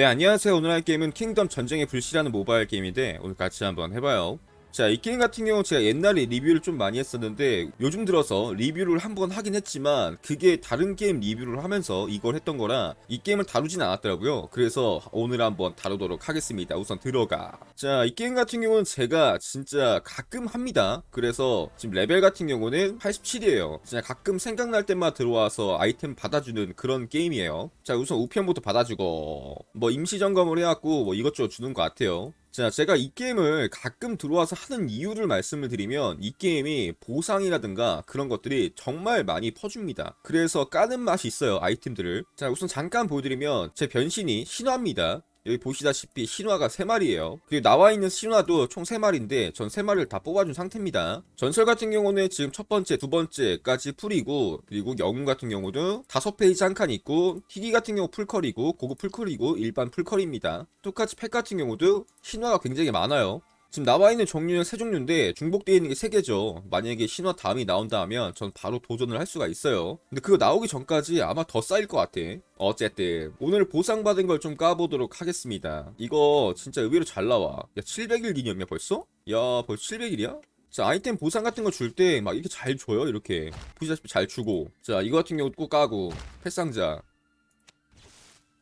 네 안녕하세요. 오늘 할 게임은 킹덤 전쟁의 불씨라는 모바일 게임인데 오늘 같이 한번 해봐요 자 이 게임 같은 경우 제가 옛날에 리뷰를 좀 많이 했었는데 요즘 들어서 리뷰를 한 번 하긴 했지만 그게 다른 게임 리뷰를 하면서 이걸 했던 거라 이 게임을 다루진 않았더라고요. 그래서 오늘 한번 다루도록 하겠습니다. 우선 들어가. 자 이 게임 같은 경우는 제가 진짜 가끔 합니다. 그래서 지금 레벨 같은 경우는 87이에요. 진짜 가끔 생각날 때마다 들어와서 아이템 받아주는 그런 게임이에요. 자 우선 우편부터 받아주고 뭐 임시 점검을 해갖고 뭐 이것저것 주는 것 같아요 자, 제가 이 게임을 가끔 들어와서 하는 이유를 말씀을 드리면 이 게임이 보상이라든가 그런 것들이 정말 많이 퍼줍니다. 그래서 까는 맛이 있어요, 아이템들을. 자, 우선 잠깐 보여드리면 제 변신이 신화입니다. 여기 보시다시피 신화가 3마리예요. 그리고 나와 있는 신화도 총 3마리인데 전 3마리를 다 뽑아준 상태입니다. 전설 같은 경우는 지금 첫 번째, 두 번째까지 풀이고 그리고 영웅 같은 경우도 다섯 페이지 한 칸 있고 희귀 같은 경우 풀컬이고 고급 풀컬이고 일반 풀컬입니다. 똑같이 팩 같은 경우도 신화가 굉장히 많아요. 지금 나와 있는 종류는 세 종류인데 중복되어 있는 게 세 개죠. 만약에 신화 다음이 나온다 하면 전 바로 도전을 할 수가 있어요. 근데 그거 나오기 전까지 아마 더 쌓일 것 같아. 어쨌든 오늘 보상받은 걸 좀 까보도록 하겠습니다. 이거 진짜 의외로 잘 나와. 야 700일 기념이야 벌써? 야 벌써 700일이야? 자 아이템 보상 같은 거 줄 때 막 이렇게 잘 줘요 이렇게 보시다시피 잘 주고 자 이거 같은 경우 꼭 까고 패상자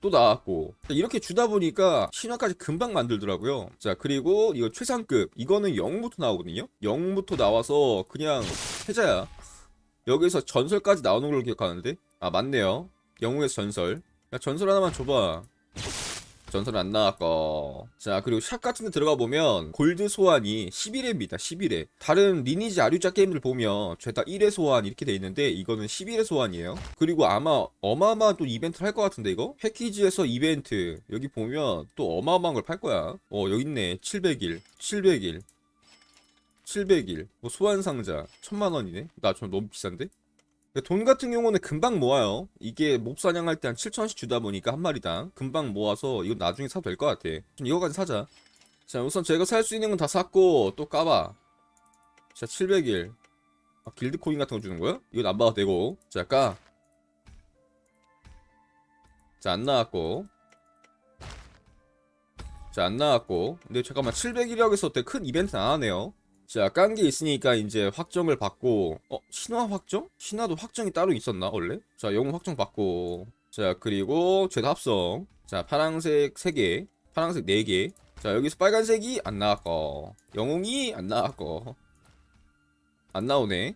또 나왔고. 자, 이렇게 주다 보니까 신화까지 금방 만들더라고요. 자 그리고 이거 최상급. 이거는 0부터 나오거든요? 0부터 나와서 그냥 해자야. 여기서 전설까지 나오는 걸로 기억하는데? 아 맞네요. 영웅에서 전설. 야 전설 하나만 줘봐 전설 안 나왔고. 자 그리고 샵 같은 데 들어가 보면 골드 소환이 11회입니다 11회. 다른 리니지 아류자 게임들 보면 죄다 1회 소환 이렇게 돼 있는데 이거는 11회 소환이에요. 그리고 아마 어마어마한 또 이벤트를 할 것 같은데 이거? 패키지에서 이벤트. 여기 보면 또 어마어마한 걸 팔 거야. 어 여기 있네. 700일 700일 700일. 뭐 소환 상자. 1000만 원이네. 나 좀 너무 비싼데 돈 같은 경우는 금방 모아요. 이게 몹 사냥할 때 한 7천원씩 주다 보니까 한 마리당 금방 모아서 이거 나중에 사도 될 것 같아. 좀 이거까지 사자. 자, 우선 제가 살 수 있는 건 다 샀고 또 까봐. 자, 700일. 아, 길드 코인 같은 거 주는 거야? 이건 안 봐도 되고. 자, 까. 자, 안 나왔고. 자, 안 나왔고. 근데 잠깐만, 700일이라고 해서 되게 큰 이벤트는 안 하네요. 자, 깐 게 있으니까 이제 확정을 받고, 어, 신화 확정? 신화도 확정이 따로 있었나, 원래? 자, 영웅 확정 받고, 자, 그리고 죄다 합성. 자, 파란색 3개, 파란색 4개. 자, 여기서 빨간색이 안 나왔고, 영웅이 안 나왔고, 안 나오네.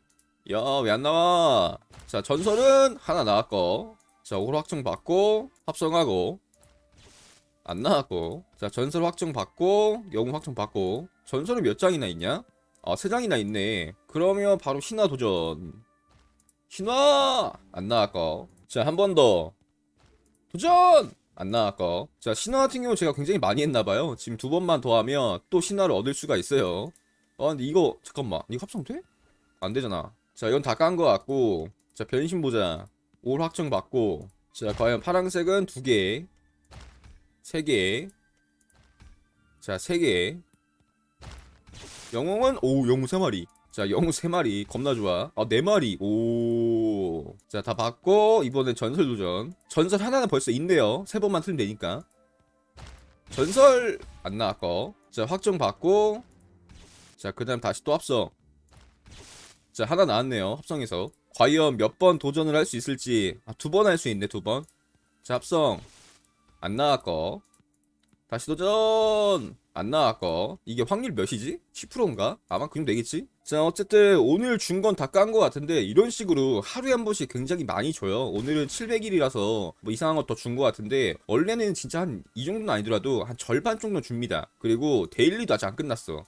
야, 왜 안 나와? 자, 전설은 하나 나왔고, 자, 오로 확정 받고, 합성하고, 안 나왔고, 자, 전설 확정 받고, 영웅 확정 받고, 전설은 몇 장이나 있냐? 아, 세 장이나 있네. 그러면 바로 신화 도전. 신화! 안 나왔고. 자, 한 번 더. 도전! 안 나왔고. 자, 신화 같은 경우 제가 굉장히 많이 했나봐요. 지금 두 번만 더 하면 또 신화를 얻을 수가 있어요. 아, 근데 이거, 잠깐만. 이거 합성돼? 안 되잖아. 자, 이건 다 깐 거 같고. 자, 변신 보자. 올 확정 받고. 자, 과연 파란색은 두 개. 세 개. 자, 세 개. 영웅은 오 영웅 세 마리. 자 영웅 세 마리 겁나 좋아. 아네 마리. 오. 자 다 받고 이번엔 전설 도전. 전설 하나는 벌써 있네요. 세 번만 틀면 되니까. 전설 안 나왔고. 자 확정 받고. 자 그 다음 다시 또 합성. 자 하나 나왔네요. 합성해서. 과연 몇 번 도전을 할 수 있을지. 아, 두 번 할 수 있네 두 번. 자 합성. 안 나왔고. 다시 도전! 안 나왔고 이게 확률 몇이지? 10%인가? 아마 그 정도 되겠지? 자 어쨌든 오늘 준 건 다깐거 같은데 이런 식으로 하루에 한 번씩 굉장히 많이 줘요 오늘은 700일이라서 뭐 이상한 거 더준거 같은데 원래는 진짜 한 이 정도는 아니더라도 한 절반 정도 줍니다 그리고 데일리도 아직 안 끝났어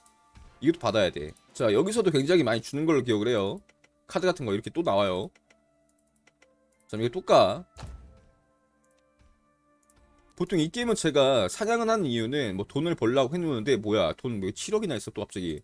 이것도 받아야 돼자 여기서도 굉장히 많이 주는 걸로 기억을 해요 카드 같은 거 이렇게 또 나와요 자 이거 또 까. 보통 이 게임은 제가 사냥을 하는 이유는 뭐 돈을 벌려고 해놓는데 뭐야 돈뭐 7억이나 있어 또 갑자기.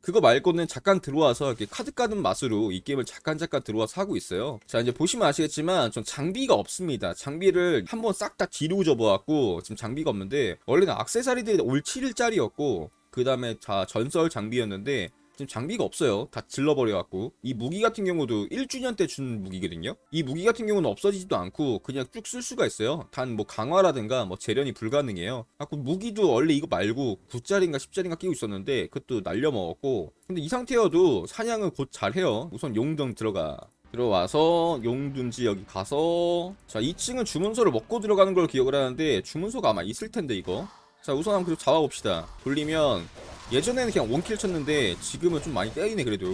그거 말고는 잠깐 들어와서 이렇게 카드 까는 맛으로 이 게임을 잠깐 잠깐 들어와서 하고 있어요. 자 이제 보시면 아시겠지만 전 장비가 없습니다. 장비를 한번 싹 다 뒤로 접어갖고 지금 장비가 없는데 원래는 악세사리들이 올 7일짜리였고 그 다음에 자 전설 장비였는데 지금 장비가 없어요. 다 질러버려갖고 이 무기 같은 경우도 1주년 때 준 무기거든요. 이 무기 같은 경우는 없어지지도 않고 그냥 쭉 쓸 수가 있어요. 단 뭐 강화라든가 뭐 재련이 불가능해요. 갖고 무기도 원래 이거 말고 9짜리인가 10짜리인가 끼고 있었는데 그것도 날려먹었고 근데 이 상태여도 사냥을 곧 잘해요. 우선 용등 들어가. 들어와서 용둔지 여기 가서 자 2층은 주문서를 먹고 들어가는 걸 기억을 하는데 주문서가 아마 있을 텐데 이거 자 우선 한번 그래도 잡아봅시다. 돌리면 예전에는 그냥 원킬 쳤는데 지금은 좀 많이 때리네 그래도.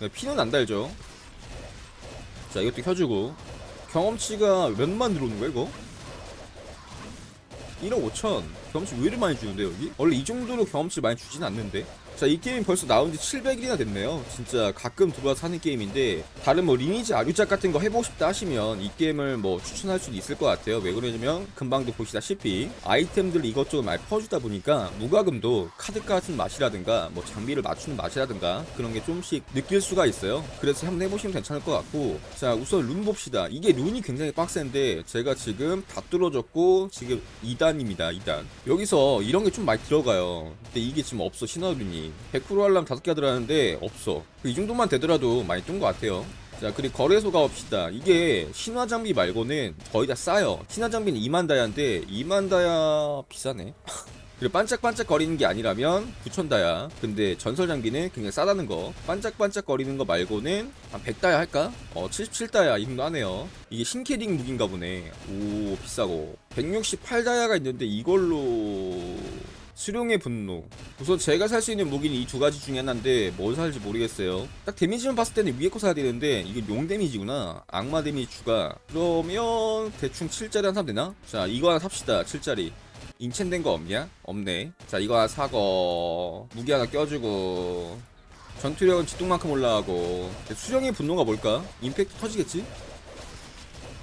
네, 피는 안 달죠. 자 이것도 켜주고. 경험치가 몇만 들어오는 거야 이거? 1억 5천. 경험치 왜 이렇게 많이 주는데 여기? 원래 이 정도로 경험치 많이 주진 않는데 자 이 게임 벌써 나온 지 700일이나 됐네요. 진짜 가끔 들어와서 하는 게임인데 다른 뭐 리니지 아류작 같은 거 해보고 싶다 하시면 이 게임을 뭐 추천할 수도 있을 것 같아요. 왜 그러냐면 금방도 보시다시피 아이템들 이것저것 많이 퍼주다 보니까 무과금도 카드 같은 맛이라든가 뭐 장비를 맞추는 맛이라든가 그런 게 좀씩 느낄 수가 있어요. 그래서 한번 해보시면 괜찮을 것 같고. 자 우선 룬 봅시다. 이게 룬이 굉장히 빡센데 제가 지금 다 뚫어졌고 지금 2단입니다 2단. 여기서 이런 게 좀 많이 들어가요. 근데 이게 지금 없어 신화룬이 100% 하려면 5개 들어가는데 없어. 이 정도만 되더라도 많이 뜬 것 같아요. 자 그리고 거래소 가봅시다. 이게 신화 장비 말고는 거의 다 싸요. 신화 장비는 2만 다야인데 2만 다야 비싸네? 그리고 반짝반짝 거리는 게 아니라면 9천 다야. 근데 전설 장비는 굉장히 싸다는 거. 반짝반짝 거리는 거 말고는 한 100다야 할까? 어 77다야 이 정도 하네요. 이게 신캐릭 무기인가 보네. 오 비싸고. 168다야가 있는데 이걸로 수룡의 분노 우선 제가 살 수 있는 무기는 이 두 가지 중에 하나인데 뭘 살지 모르겠어요 딱 데미지만 봤을 때는 위에 거 사야 되는데 이게 용 데미지구나 악마 데미지 추가 그러면 대충 7짜리 한 사면 되나? 자 이거 하나 삽시다 7짜리 인챈된 거 없냐? 없네 자 이거 하나 사고 무기 하나 껴주고 전투력은 지똥만큼 올라가고 수령의 분노가 뭘까? 임팩트 터지겠지?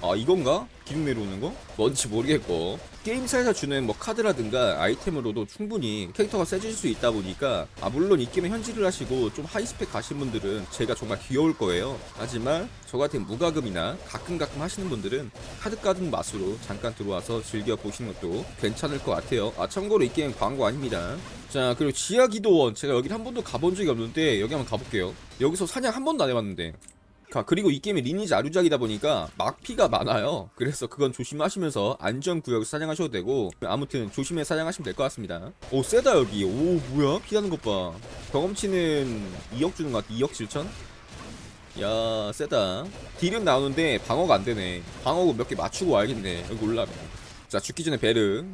아 이건가? 기둥 내려오는 거? 뭔지 모르겠고. 게임사에서 주는 뭐 카드라든가 아이템으로도 충분히 캐릭터가 세질 수 있다 보니까 아 물론 이 게임에 현질을 하시고 좀 하이스펙 가신 분들은 제가 정말 귀여울 거예요. 하지만 저 같은 무과금이나 가끔 가끔 하시는 분들은 카드 까는 맛으로 잠깐 들어와서 즐겨 보시는 것도 괜찮을 것 같아요. 아 참고로 이 게임 광고 아닙니다. 자 그리고 지하 기도원. 제가 여기 한 번도 가본 적이 없는데 여기 한번 가볼게요. 여기서 사냥 한 번도 안 해봤는데. 자, 그리고 이 게임이 리니지 아류작이다 보니까 막피가 많아요. 그래서 그건 조심하시면서 안전구역을 사냥하셔도 되고 아무튼 조심해 사냥하시면 될 것 같습니다. 오 세다 여기. 오 뭐야? 피하는 것 봐. 경험치는 2억 주는 것 같아. 2억 7천? 야 세다. 딜은 나오는데 방어가 안 되네. 방어구 몇 개 맞추고 와야겠네. 여기 올라면. 자 죽기 전에 베르.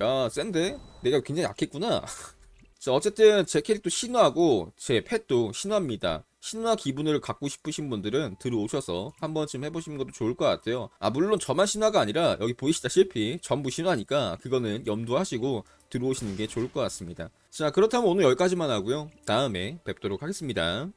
야 센데? 내가 굉장히 약했구나. 자 어쨌든 제 캐릭터 신화하고 제 펫도 신화입니다. 신화 기분을 갖고 싶으신 분들은 들어오셔서 한 번쯤 해보시는 것도 좋을 것 같아요. 아 물론 저만 신화가 아니라 여기 보이시다시피 전부 신화니까 그거는 염두하시고 들어오시는 게 좋을 것 같습니다. 자 그렇다면 오늘 여기까지만 하고요. 다음에 뵙도록 하겠습니다.